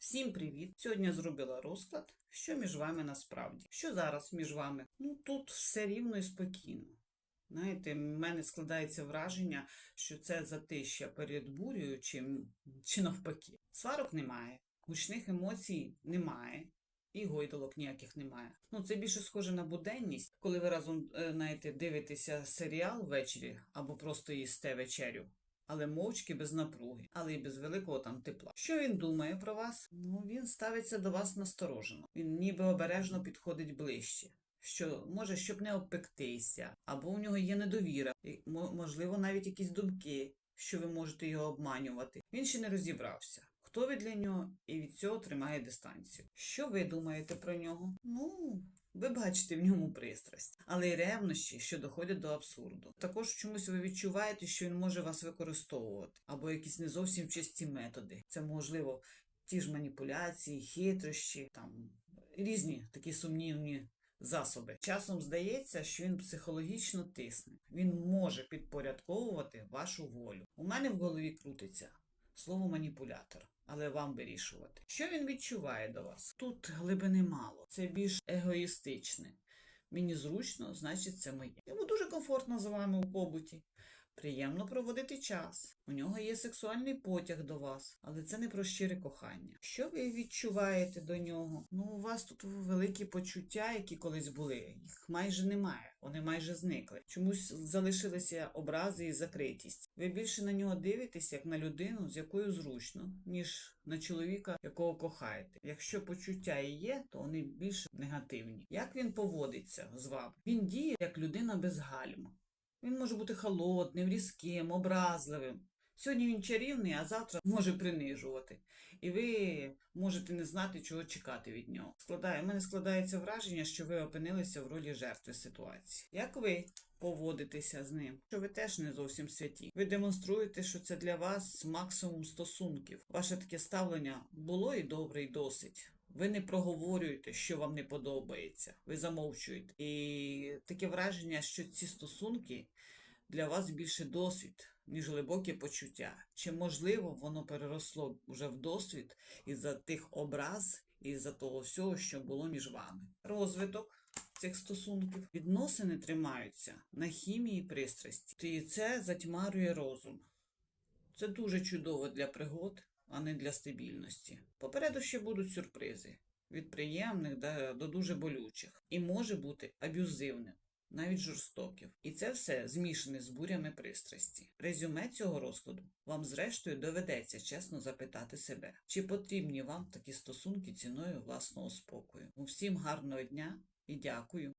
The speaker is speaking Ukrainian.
Всім привіт! Сьогодні зробила розклад, що між вами насправді. Що зараз між вами? Ну тут все рівно і спокійно. Знаєте, в мене складається враження, що це затища перед бурею, чи, чи навпаки. Сварок немає, гучних емоцій немає. І гойдалок ніяких немає. Ну, це більше схоже на буденність, коли ви разом, е, знаєте, дивитеся серіал ввечері або просто їсте вечерю але мовчки без напруги, але й без великого там тепла. Що він думає про вас? Ну він ставиться до вас насторожено. Він ніби обережно підходить ближче. Що може, щоб не обпектися, або у нього є недовіра, і, мо- можливо, навіть якісь думки, що ви можете його обманювати. Він ще не розібрався. Хто ви для нього і від цього тримає дистанцію. Що ви думаєте про нього? Ну, ви бачите в ньому пристрасть, але й ревнощі, що доходять до абсурду. Також чомусь ви відчуваєте, що він може вас використовувати, або якісь не зовсім чисті методи. Це можливо ті ж маніпуляції, хитрощі, там різні такі сумнівні засоби. Часом здається, що він психологічно тисне. Він може підпорядковувати вашу волю. У мене в голові крутиться слово маніпулятор, але вам вирішувати. Що він відчуває до вас? Тут глибини мало, це більш егоїстичне. Мені зручно, значить, це моє. Йому дуже комфортно з вами у побуті. Приємно проводити час. У нього є сексуальний потяг до вас, але це не про щире кохання. Що ви відчуваєте до нього? Ну, у вас тут великі почуття, які колись були. Їх майже немає. Вони майже зникли. Чомусь залишилися образи і закритість. Ви більше на нього дивитесь як на людину, з якою зручно, ніж на чоловіка, якого кохаєте. Якщо почуття і є, то вони більш негативні. Як він поводиться з вами? Він діє як людина без гальм. Він може бути холодним, різким, образливим. Сьогодні він чарівний, а завтра може принижувати. І ви можете не знати, чого чекати від нього. Складає, у мене складається враження, що ви опинилися в ролі жертви ситуації. Як ви поводитеся з ним? Що ви теж не зовсім святі. Ви демонструєте, що це для вас максимум стосунків. Ваше таке ставлення було і добре, і досить. Ви не проговорюєте, що вам не подобається. Ви замовчуєте. І таке враження, що ці стосунки для вас більше досвід, ніж глибоке почуття. Чи можливо воно переросло вже в досвід із-за тих образ, із-за того всього, що було між вами. Розвиток цих стосунків. Відносини тримаються на хімії пристрасті. І це затьмарює розум. Це дуже чудово для пригод, а не для стабільності. Попереду ще будуть сюрпризи від приємних до, дуже болючих, і може бути аб'юзивним, навіть жорстоким. І це все змішане з бурями пристрасті. Резюме цього розкладу вам, зрештою, доведеться чесно запитати себе, чи потрібні вам такі стосунки ціною власного спокою. Всім гарного дня і дякую.